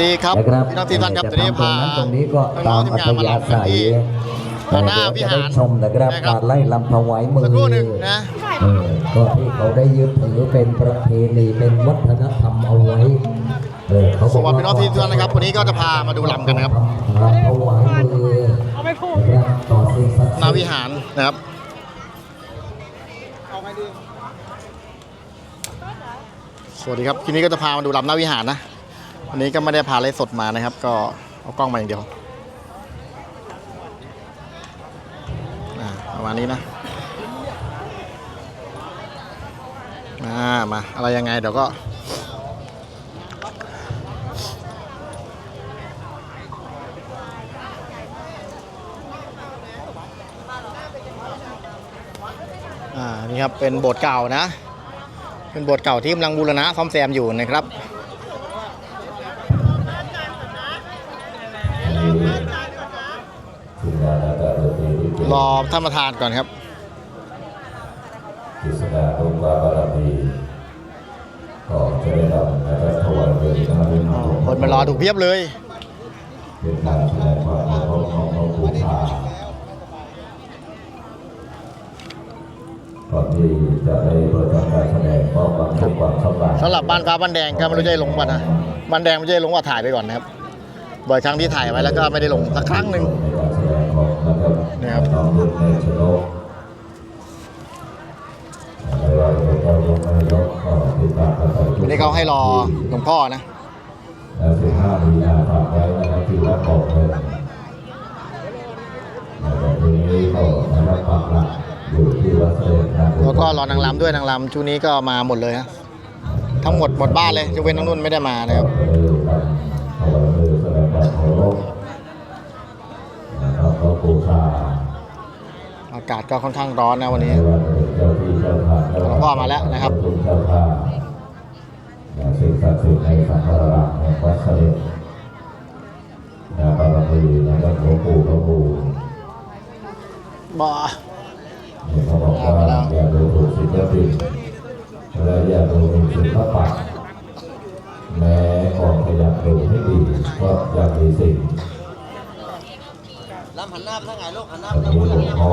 ดีครับนะครับพี่น้องทีมท่านครับตอนนี้จะทำพาตรงนั้นตรงนี้ก็น้ตาองมๆทีมอังานธมายาลำศัยที่หน้าวิเดี๋ยวหารจะได้ชมนะครับนะครับการไล่ลำถวายมือสักครู่หนึ่งนะเออก็ที่เขาได้ยึดถือเป็นประเพณีเป็นวัฒนธรรมเอาไว้เออเขาสวัสดีพี่น้องทีมท่านนะครับวันนี้ก็จะพามาดูลำกันนะครับลำถวายมือนะครับต่อสิ่งศักดิ์หน้าสิทวิธิ์หารนะครับสวัสดีครับทีนี้ก็จะพามาดูลำหน้าวิหารนะ วันนี้ก็ไม่ได้พาไลฟ์สดมานะครับ ก็เอากล้องมาอย่างเดียวประมาณนี้นะอ่ามา อะไรยังไงเดี๋ยวก็ อ่า นี่ครับ เป็นโบสถ์เก่านะ เป็นโบสถ์เก่าที่กำลังบูรณะซ่อมแซมอยู่นะครับ รอท่านประธานก่อนครับกฤษดาตุลาบารมีก็จะได้รับนะครับถวายเป็นพระวิหารคนมารอถูกเพียบเลย เป็นการแสดงความเคารพน้อมน้อมบูชาก่อนที่จะได้เปิดทำการแสดงก็บังคับความสบายสำหรับบ้านฟ้าบ้านแดงก็ไม่รู้จะได้ลงป่ะนะบ้านแดงไม่ใช่ลงว่าถ่ายไปก่อนนะครับบ่อยครั้งที่ถ่ายไว้แล้วก็ไม่ได้ลงสักครั้งหนึ่งในการแสดงของ นะครับนะครับน้องรุ่นในชนกไม่ว่าจะเป็นเจ้ายกนายกก็ติดตามกันไปทุกวันนี้เขาให้รอหลวงพ่อนะแล้วสิบห้ามีนาฝากไว้นะครับที่วัดบอกเลยแต่ทีนี้ก็นะครับปักหลักอยู่ที่วัดเสด็จนาแล้วก็รอนางรำด้วยนางรำชุดนี้ก็มาหมดเลยนะทั้งหมดหมดบ้านเลยยกเว้นน้องนุ่นไม่ได้มานะครับก็ได้อยู่กันถวายมือแสดงความเคารพนะครับก็บูชา อากาศก็ค่อนข้างร้อนนะวันนี้เป็นเจ้าที่เจ้าทางหลวงพ่อมาแล้วนะครับสิ่งศักดิ์สิทธิ์ในสังฆราชแห่งวัดเสด็จนะบารมีนะหลวงปู่หลวงปู่บ่เนี่ยเขาบอกว่าอย่าดูถูกศิลปินและอย่าดูหมิ่นศิลปะแม้ก็พยายามดูให้ดีก็ยังมีสิ่ง ลำหันหน้าไปทางไหนลูกหันหน้าอัไปนทางนี้นู้นหลวงพ่อ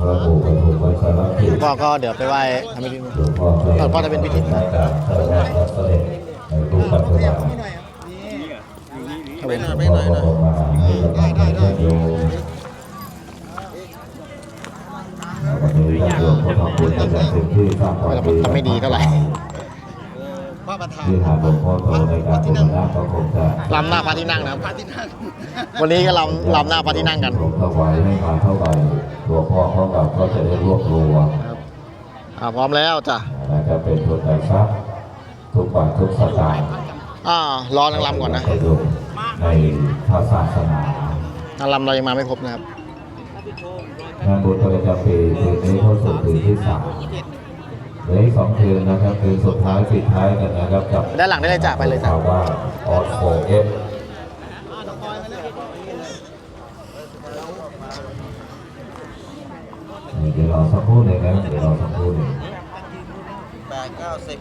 พระปู่ปฐุมวัชรพิหลวตงพ่อก็เดี๋ยวไปไหว้ทำพิธีหลวงพ่อหลวงพ่อจะเป็นพิธีในการแสดงวัดเสด็จในทุกปัจจุบันครับผมหลวงพ่อก็บอกมาให้กำลังใจญาติโยมวันนี้ญาติโยมก็ทำบุญกันอย่างเต็มที่สร้างความดีทำไม่ดีเท่าไหร่ ระประธานที่ทางหลวงพ่อโตในการบูรณะก็คงจะลำหน้าพระที่นั่งนะครับวันนี้ก็ลำลำหน้าพระที่นั่งกันหลวงถวายให้มาเท่าไหร่หลวงพ่อเขากับก็จะได้รวบรวมอ่าพร้อมแล้วจ้ะนะครับเป็นทุนการทรัพย์ทุกบาททุกสตางค์อ่ารอนางรำก่อนนะให้ดูในพระศาสนานางรำเรายังมาไม่ครบนะครับงานบุญประจำปีคืนนี้เข้าสู่คืนที่สาม เหลืออีกสองคืนนะครับคืนสุดท้ายปิดท้ายกันนะครับกับด้านหลังได้เลยจ้ะไปเลยจ้ะ ข่าวว่าออสโฟเอฟเดี๋ยวรอสักครู่หนึ่งนะเดี๋ยวรอสักครู่หนึ่งแปดเก้าสิบ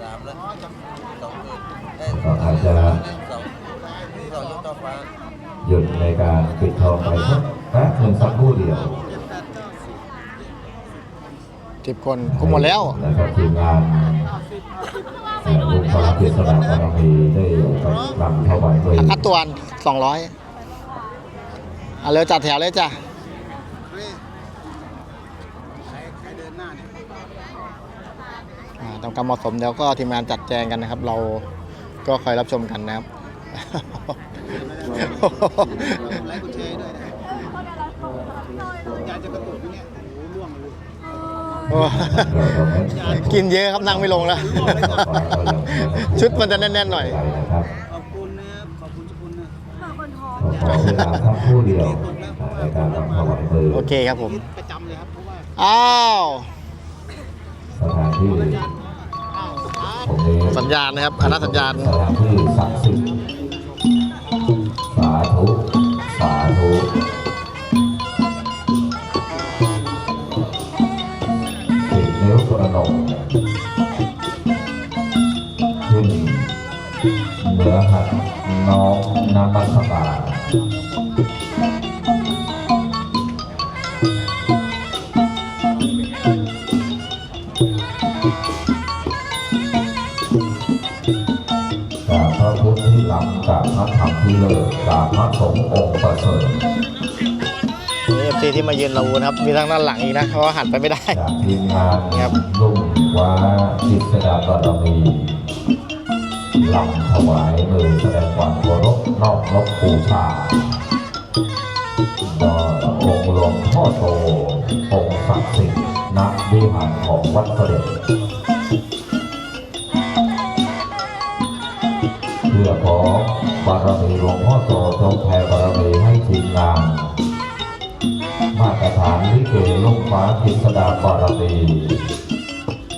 สามแล้วสองคืนเอ้ยก็อาจจะสองสองยกต่อฟ้า หยุดในการปิดทองไปสักแป๊บหนึ่งสักครู่เดียว สิบคนคุมหมดแล้วนะครับทีมงานเอ่อลุงพลังเกษฎาบารมีได้รำถวายเพลงคัดตัวสองร้อยเอาเลยจัดแถวเลยจ้ะอ่าตามกรรมเหมาะสมเดี๋ยวก็ทีมงานจัดแจงกันนะครับ เราก็คอยรับชมกันนะครับ ไลค์กดแชร์ด้วยนะอยากจะกระตุกเนี่ยโอ้โหล่วงเลย โอ้ กินเยอะครับนั่งไม่ลงแล้ว ชุดมันจะแน่นๆหน่อยนะครับขอบคุณนะครับขอบคุณทุกคนนะขอเวลาสักครู่เดียวในการรำถวายเพลงโอเคครับผม ประจำเลยครับเพราะว่าอ้าวสถานที่อ้าวฟ้าผมเองสัญญาณนะครับอนัสัญญาณสถานที่ศักดิ์สิทธิ์สาธุ สาธุ นิ้วกระหนกขึ้นเหนือหัดน้องน้ำมันสกาจากพระพุทธที่หลังจากพระธรรมที่เลิศจากพระสงฆ์องค์ประเสริฐ ที่มายืนเรานะครับ มีทั้งด้านหลังอีกนะเพราะว่าหันไปไม่ได้จากทีมงานครับลุ่มว้าจิตรดาบารมีลำถวายมือแสดงความเคารพนอบนบบูชาต่อองค์หลวงพ่อโตองค์ศักดิ์สิทธิ์ณวิหารของวัดเสด็จ สดาบารมี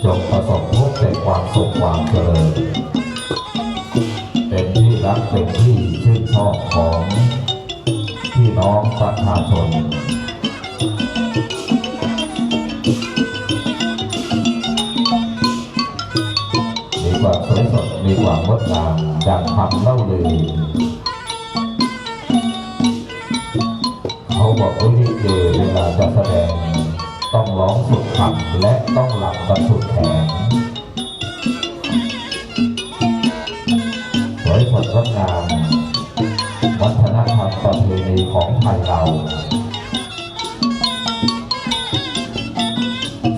จงประสบพบแต่ความสุขความเจริญเป็นที่รักเป็นที่ชื่นชอบของพี่น้องประชาชนมีความสวยสดมีความงดงามดังคำเล่าลือเขาบอกว่าลิเกเวลาจะแสดง ต้องร้องสุดขับและต้องหลับกันสุดแขนสวยสดงดงามวัฒนธรรมประเพณีของไทยเรา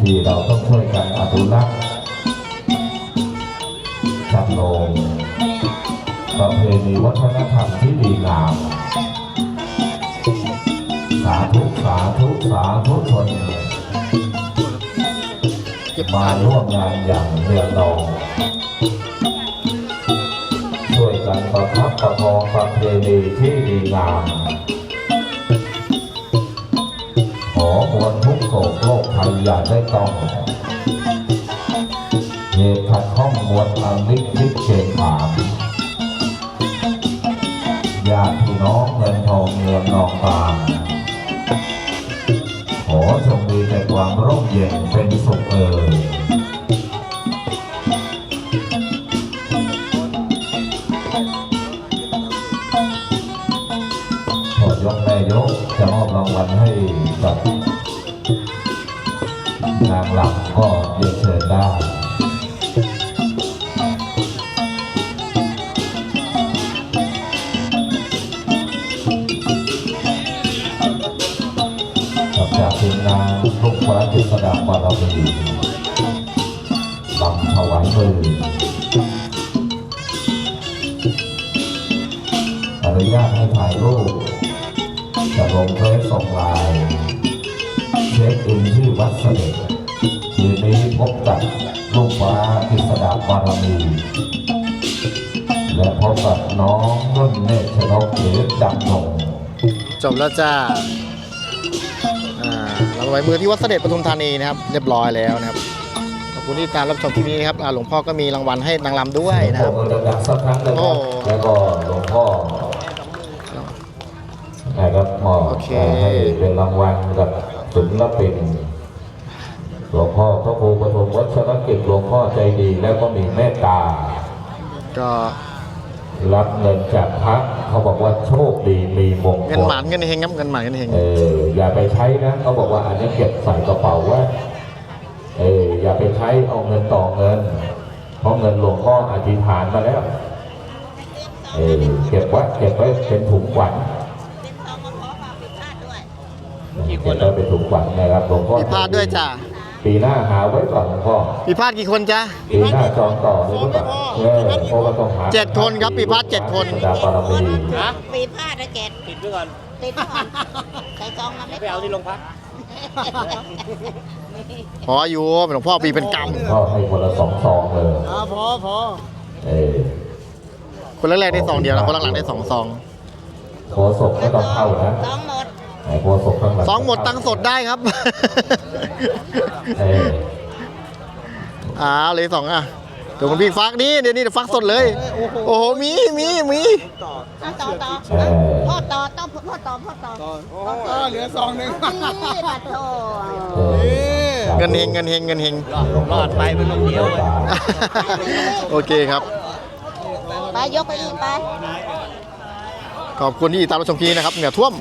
ที่เราต้องช่วยกันอนุรักษ์จำลองประเพณีวัฒนธรรมที่ดีงาม สาธุ สาธุ สาธุชน เก็บมาร่วมงานอย่างเรียงรองช่วยกันประคับประคองประเพณีที่ดีงามขอมวลทุกโศกโลกไทยอย่าได้ต้องเหตุขัดข้องมวลอันลิกลิกเกณฑ์ถามญาติพี่น้องเงินทองเงินนองตาขอจงมีแต่ความร่มเย็น ยกแม่ยกจะมอบรางวัลให้กับนางหลำก็เรียนเชิญได้กับจากทีมงานลูกฟ้าจิตรดาบารมีลำถวายมืออนุญาตให้ถ่ายรูป จะลงเฟซส่งไลน์เช็คอินที่วัดเสด็จคืนนี้พบกับลูกฟ้าจิตรดาบารมีและพบกับน้องนุ่นเนตรชนกหรือดำนงจบแล้วจ้าอ่าเราไว้มือที่วัดเสด็จปทุมธานีนะครับ เรียบร้อยแล้วนะครับขอบคุณที่ติดตามรับชมคลิปนี้นะครับอ่าหลวงพ่อก็มีรางวัลให้นางรำด้วยนะครับขอดังๆสักครั้งหนึ่งคโอ้ รับแล้วก็หลวงพ่อนะครับมอบ โอ เคให้เป็นรางวัลกับศิลปินหลวงพ่อพระครูปฐมวัชรกิจหลวงพ่อใจดี แล้วก็มีเมตตา ก็รับเงินจากพระเขาบอกว่าโชคดีมีมงคเงินลหมานเงินเฮงครับเงินหมานเงินเฮงเอออย่าไปใช้นะเขาบอกว่าอันนี้เก็บใส่กระเป๋าไว้เอออย่าไปใช้เอาเงินต่อเงิน เพราะเงินหลวงพ่ออธิษฐานมาแล้วเออเก็บไว้เก็บไว้เป็นถุงขวัญ เก็บไว้เป็นถุงขวัญนะครับหลวงพ่อมีพลาดด้วยจ้าปีหน้าหาไว้ก่อนหลวงพ่อมีพลาดกี่คนจ้าปีหน้าจองต่อเลยหรือเปล่าเออเพราะว่าต้องหาเจ็ดคนครับปีพลาดเจ็ดคนดาบารมีปีพาดนะเกดติดไว้ก่อนติดไว้ก่อนใส่ซองมาไม่ไปเอาที่โรงพักพออยู่หลวงพ่อปีเป็นกรรมก็ให้คนละสองซองเลยอ่าพอพอเออคนแรกๆได้ซองเดียวแล้วคนหลังๆได้สองซองโคศกไม่ต้องเข้านะซองหมด ไอ้โคศกข้างหลังซองหมดตังค์สดได้ครับ เอออ้าวเลยสองอะเดี๋ยวคุณพี่ฟักนี่เดี๋ยวนี้เดี๋ยวฟักสดเลย โอ้โหมีมีมีเอาต่อต่อเออพ่อต่อต่อพ่อต่อพ่อต่ออ๋อเหลือซองหนึ่งนี่ปัดโถเออเงินเฮงเงินเฮงเงินเฮงรอดไปเป็นลูกเดียวเลย โอเคครับ ไปยกไปอีกไป ขอบคุณที่ตามรับชมคลิปนี้นะครับเหงื่อท่วม